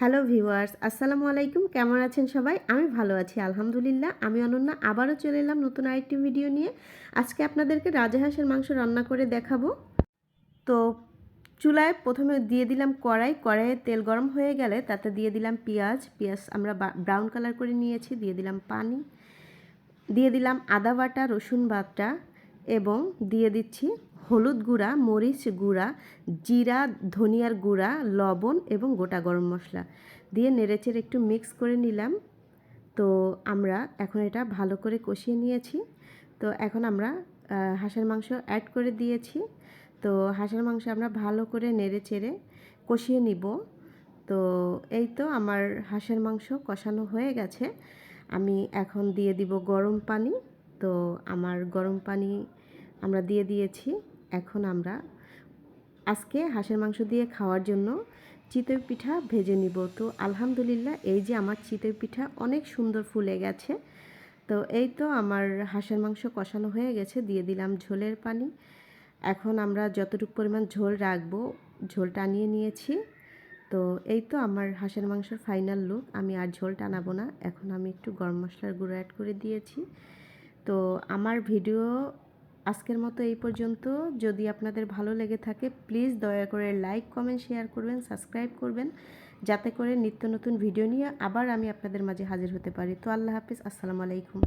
Hello viewers, আসসালামু আলাইকুম। কেমন আছেন সবাই? আমি ভালো আছি, আলহামদুলিল্লাহ। আমি অনন্যা, আবারও চলে এলাম নতুন আরেকটি ভিডিও নিয়ে। আজকে আপনাদেরকে রাজাহাঁসের মাংস রান্না করে দেখাবো। তো চুলায় প্রথমে দিয়ে দিলাম কড়াই। কড়াইয়ে তেল গরম হয়ে গেলে তাতে দিয়ে দিলাম পেঁয়াজ। পেঁয়াজ আমরা ব্রাউন কালার করে নিয়েছি, দিয়ে দিলাম পানি। দিয়ে দিলাম আদা বাটা, রসুন বাটা এবং দিয়ে দিচ্ছি হলুদ গুঁড়া, মরিচ গুঁড়া, জিরা, ধনিয়ার গুঁড়া, লবণ এবং গোটা গরম মশলা দিয়ে নেড়েচেড়ে একটু মিক্স করে নিলাম। তো আমরা এখন এটা ভালো করে কষিয়ে নিয়েছি। তো এখন আমরা হাঁসের মাংস অ্যাড করে দিয়েছি। তো হাঁসের মাংস আমরা ভালো করে নেড়ে চেড়ে কষিয়ে নিব। তো এই তো আমার হাঁসের মাংস কষানো হয়ে গেছে। আমি এখন দিয়ে দিব গরম পানি। তো আমার গরম পানি আমরা দিয়ে দিয়েছি। এখন আমরা আজকে হাঁসের মাংস দিয়ে খাওয়ার জন্য চিতই পিঠা ভেজে নিব। তো আলহামদুলিল্লাহ এই যে আমার চিতই পিঠা অনেক সুন্দর ফুলে গেছে। তো এই তো আমার হাঁসের মাংস কষানো হয়ে গেছে, দিয়ে দিলাম ঝোলের পানি। এখন আমরা যতটুকু পরিমাণ ঝোল রাখব, ঝোল টানিয়ে নিয়েছি। তো এই তো আমার হাঁসের মাংসের ফাইনাল লুক। আমি আর ঝোল টানাবো না। এখন আমি একটু গরম মশলার গুঁড়ো অ্যাড করে দিয়েছি। তো আমার ভিডিও আজকের মতো এই পর্যন্ত। যদি আপনাদের ভালো লেগে থাকে প্লিজ দয়া করে লাইক কমেন্ট শেয়ার করবেন সাবস্ক্রাইব করবেন, যাতে করে নিত্য নতুন ভিডিও নিয়ে আবার আমি আপনাদের মাঝে হাজির হতে পারি। তো আল্লাহ হাফিজ, আসসালামু আলাইকুম।